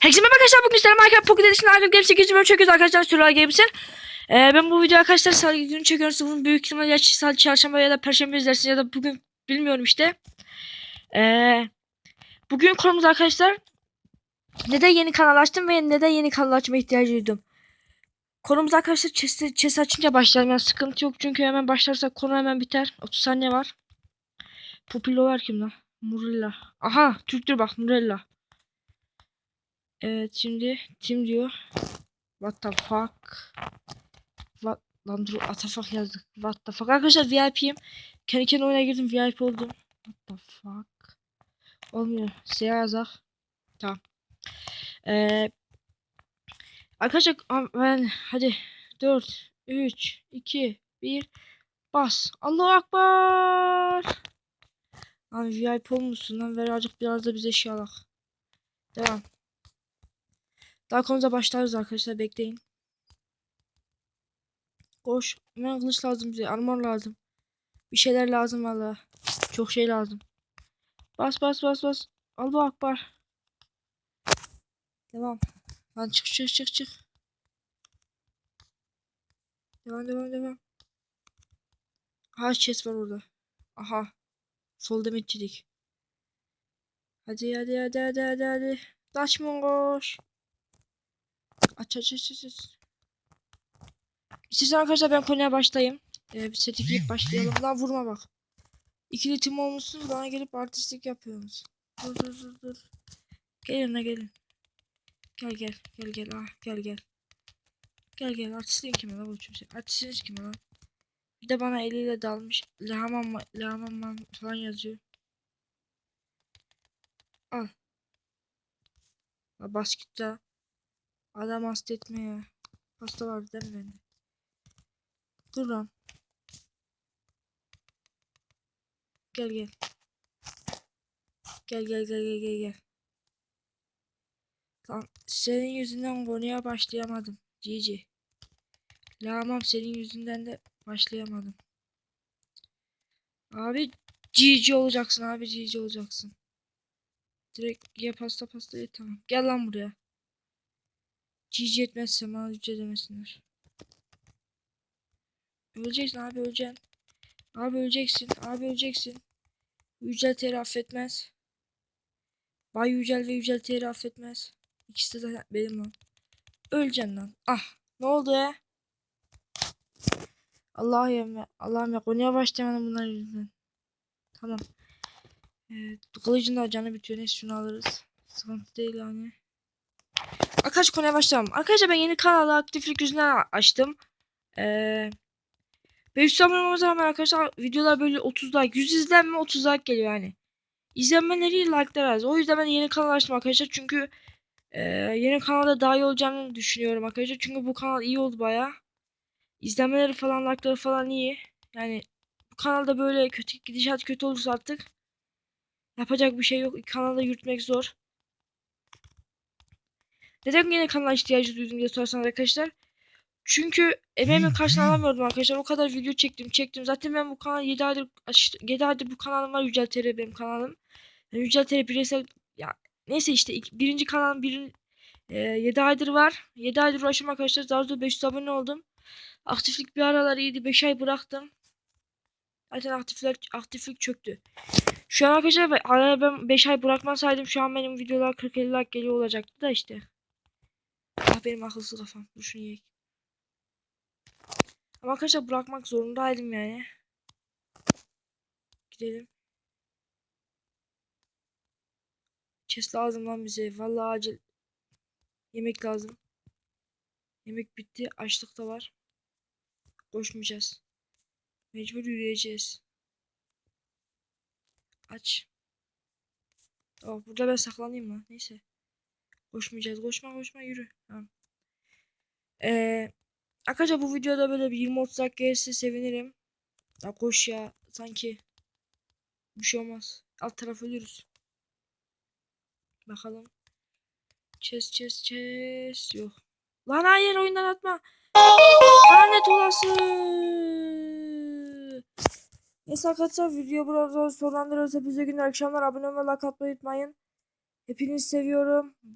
Herkese merhaba arkadaşlar bugün sizlerle Minecraft Pocket Edition Minecraft Games 8 bölüm çekiyoruz arkadaşlar Survival Games'in. Ee, ben bu videoyu arkadaşlar salı günü çekiyorum. Bunun büyük ihtimalle ya salı çarşamba ya da perşembe izlersiniz ya da bugün bilmiyorum işte. Ee, bugün konumuz arkadaşlar neden yeni kanal açtım ve neden yeni kanal açma ihtiyacı duydum. Konumuz arkadaşlar chest, chest açınca başlayalım. Yani sıkıntı yok çünkü hemen başlarsak konu hemen biter. 30 saniye var. Popilo var kim lan? Murilla. Aha Türktür bak Murilla. Evet şimdi tim diyor. What the fuck? What lan dur atafak yazdık. What the fuck? Arkadaşlar VIP'yim. Kendi kendime oyuna girdim VIP oldum. What the fuck? Olmuyor. Siyah yazak. Tamam. Ee, arkadaşlar ben hadi 4 3 2 1 bas. Allahu akbar. Lan VIP olmuşsun lan ver azıcık biraz da bize şey alak. Devam. Daha konuza başlarız arkadaşlar bekleyin. Koş. Hemen kılıç lazım bize. Armor lazım. Bir şeyler lazım valla. Çok şey lazım. Bas bas bas bas. Allahu akbar. Devam. Lan çık çık çık çık. Devam devam devam. Aha chest var orada. Aha. Sol demetçilik. Hadi hadi hadi hadi hadi hadi. Kaçma koş. Aç aç aç aç. İstersen arkadaşlar ben konuya başlayayım. Ee, bir set ekleyip başlayalım. Lan vurma bak. İkili tim olmuşsunuz bana gelip artistlik yapıyorsunuz. Dur dur dur dur. Gel yanına gelin. Gel gel gel gel ah gel gel. Gel gel artistliğin kime lan bu kimse. Artistliğiniz kime lan. Bir de bana eliyle dalmış. Lahamam lahamam falan yazıyor. Al. La bas git la. Adam hasta etme ya. Hasta var değil mi? Dur lan. Gel gel. Gel gel gel gel gel gel. Lan senin yüzünden konuya başlayamadım. Cici. Lamam senin yüzünden de başlayamadım. Abi cici olacaksın abi cici olacaksın. Direkt ye pasta pasta ye tamam. Gel lan buraya. Cici etmezse bana yüce demesinler. Öleceksin abi öleceksin. Abi öleceksin. Abi öleceksin. Yücel Teri affetmez. Bay Yücel ve Yücel Teri affetmez. İkisi de zaten benim lan. Öleceksin lan. Ah. Ne oldu ya? Allah'ım ya. Allah'ım ya. Konuya başlayamadım bunlar yüzünden. Tamam. Evet, kılıcın da canı bitiyor. Neyse şunu alırız. Sıkıntı değil yani. Arkadaşlar konuya başlayalım. Arkadaşlar ben yeni kanalı aktiflik yüzünden açtım. Ee, 500 abone olmamıza rağmen arkadaşlar videolar böyle 30 like 100 izlenme 30 like geliyor yani. İzlenmeleri like'lar az. O yüzden ben yeni kanal açtım arkadaşlar. Çünkü e, yeni kanalda daha iyi olacağını düşünüyorum arkadaşlar. Çünkü bu kanal iyi oldu baya. İzlenmeleri falan like'ları falan iyi. Yani bu kanalda böyle kötü gidişat kötü olursa artık yapacak bir şey yok. Kanalda yürütmek zor. Neden yeni kanala ihtiyacı duydum diye sorarsanız arkadaşlar. Çünkü emeğimin karşılığını alamıyordum arkadaşlar. O kadar video çektim çektim. Zaten ben bu kanal 7 aydır aç- 7 aydır bu kanalım var. Yücel TR benim kanalım. Yani Yücel TR bireysel ya neyse işte ilk- birinci kanalım birin e, 7 aydır var. 7 aydır uğraşım arkadaşlar. Daha sonra 500 abone oldum. Aktiflik bir aralar iyiydi. 5 ay bıraktım. Zaten aktifler, aktiflik çöktü. Şu an arkadaşlar araya ben 5 ay bırakmasaydım şu an benim videolar 40-50 like geliyor olacaktı da işte. Ah benim akılsız kafam. Dur şunu. Ama arkadaşlar bırakmak zorundaydım yani. Gidelim. Chest lazım lan bize. Vallahi acil. Yemek lazım. Yemek bitti. Açlık da var. Koşmayacağız. Mecbur yürüyeceğiz. Aç. Oh, burada ben saklanayım mı? Neyse. Koşmayacağız. Koşma koşma yürü. Tamam. Ee, arkadaşlar bu videoda böyle bir 20-30 dakika gelirse sevinirim. Ya koş ya. Sanki bir şey olmaz. Alt taraf ölürüz. Bakalım. Chest chest chest. Yok. Lan hayır oyundan atma. Lanet olası. Neyse arkadaşlar video burada sonlandırıyoruz. Hepinize günler akşamlar. Abone olmayı like atmayı unutmayın. Hepinizi seviyorum.